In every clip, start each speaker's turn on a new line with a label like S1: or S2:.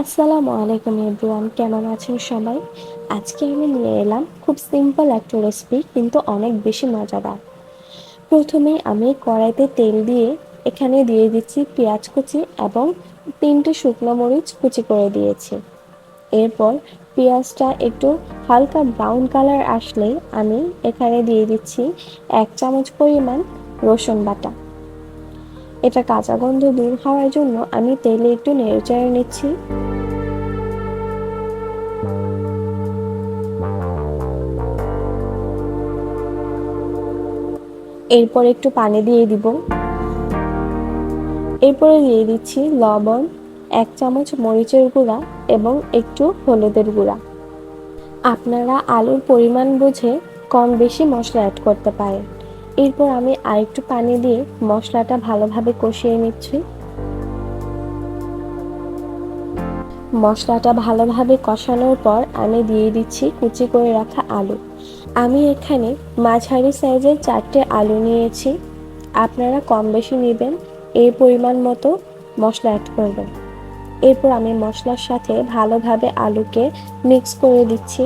S1: আসসালামু আলাইকুম এভরিওয়ান, কেমন আছেন সবাই? আজকে আমি নিয়ে এলাম খুব সিম্পল একটা রেসিপি কিন্তু অনেক বেশি মজাদার। প্রথমে আমি কড়াইতে তেল দিয়ে এখানে দিয়ে দিচ্ছি পেঁয়াজ কুচি এবং তিনটে শুকনো মরিচ কুচি করে দিয়েছি। এরপর পেঁয়াজটা একটু হালকা ব্রাউন কালার আসলে আমি এখানে দিয়ে দিচ্ছি এক চামচ পরিমাণ রসুন বাটা। এটা কাঁচা গন্ধ দূর হওয়ার জন্য আমি তেলে একটু নেড়েচেড়ে নিচ্ছি। এরপর একটু পানি দিয়ে দিব। এরপরে দিয়ে দিচ্ছি লবণ, এক চামচ মরিচের গুঁড়া এবং একটু হলুদের গুঁড়া। আপনারা আলুর পরিমাণ বুঝে কম বেশি মশলা অ্যাড করতে পারেন। এরপর আমি আরেকটু পানি দিয়ে মশলাটা ভালোভাবে কষিয়ে নিচ্ছি। মশলাটা ভালোভাবে কষানোর পর আমি দিয়ে দিচ্ছি কুচি করে রাখা আলু। আমি এখানে মাঝারি সাইজের চারটে আলু নিয়েছি। আপনারা কম বেশি নেবেন এই পরিমাণ মতো মশলা অ্যাড করবেন। এরপর আমি মশলার সাথে ভালোভাবে আলুকে মিক্স করে দিচ্ছি।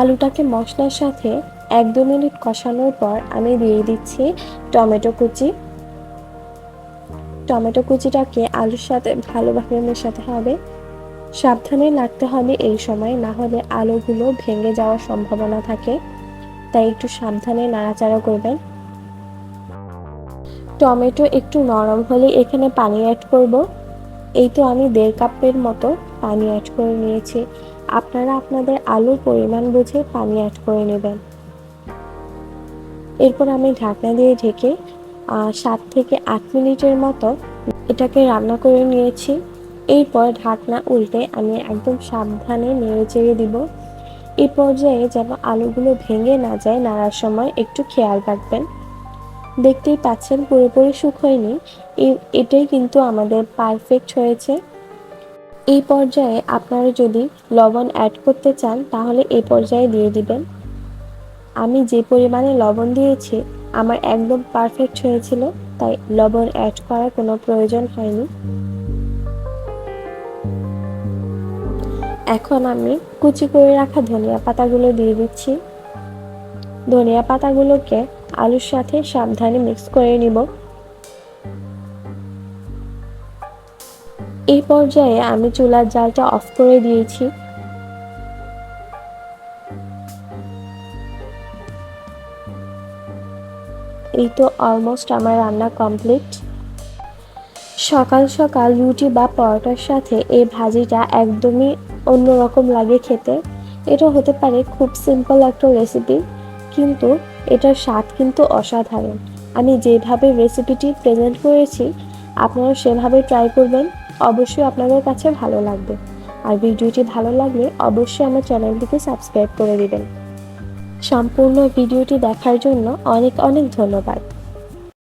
S1: আলুটাকে মশলার সাথে এক দু মিনিট কষানোর পর আমি দিয়ে দিচ্ছি টমেটো কুচি। টমেটো কুচিটাকে আলুর সাথে ভালোভাবে মেশাতে হবে। সাবধানে লাগতে হবে এই সময়, না হলে আলুগুলো ভেঙে যাওয়ার সম্ভাবনা থাকে। তাই একটু সাবধানে নাড়াচাড়া করবেন। টমেটো একটু নরম হলে এখানে পানি অ্যাড করব। এই তো আমি দেড় কাপের মতো পানি অ্যাড করে নিয়েছি। আপনারা আপনাদের আলুর পরিমাণ বুঝে পানি অ্যাড করে নেবেন। এরপর আমি ঢাকনা দিয়ে ঢেকে সাত থেকে আট মিনিটের মতো এটাকে রান্না করে নিয়েছি। এরপর ঢাকনা উল্টে আমি একদম সাবধানে নেড়ে চেড়ে দিব। এই পর্যায়ে যেন আলুগুলো ভেঙে না যায় নাড়ার সময় একটু খেয়াল রাখবেন। দেখতেই পাচ্ছেন পুরোপুরি হয়নি এটাই কিন্তু আমাদের পারফেক্ট হয়েছে। এই পর্যায়ে আপনারা যদি লবণ অ্যাড করতে চান, তাহলে এই পর্যায়ে দিয়ে দিবেন। আমি যে পরিমাণে লবণ দিয়েছি, আমার একদম পারফেক্ট হয়েছিল, তাই লবণ অ্যাড করার কোনো প্রয়োজন হয়নি। এখন আমি কুচি করে রাখা ধনিয়া পাতাগুলো দিয়ে দিচ্ছি। ধনিয়া পাতাগুলোকে আলুর সাথে সাবধানে মিক্স করে নিব। এই পর্যায়ে আমি চুলার জালটা অফ করে দিয়েছি। এই তো অলমোস্ট আমার রান্না কমপ্লিট সকাল সকাল রুটি বা পরোটার সাথে এই ভাজিটা একদমই অন্যরকম লাগে খেতে। এটা হতে পারে খুব সিম্পল একটা রেসিপি কিন্তু এটার স্বাদ কিন্তু অসাধারণ। আমি যেভাবে রেসিপিটি প্রেজেন্ট করেছি আপনারা সেভাবে ট্রাই করবেন, অবশ্যই আপনাদের কাছে ভালো লাগবে। আর ভিডিওটি ভালো লাগলে অবশ্যই আমার চ্যানেলটিকে সাবস্ক্রাইব করে দিবেন। সম্পূর্ণ ভিডিওটি দেখার জন্য অনেক অনেক ধন্যবাদ।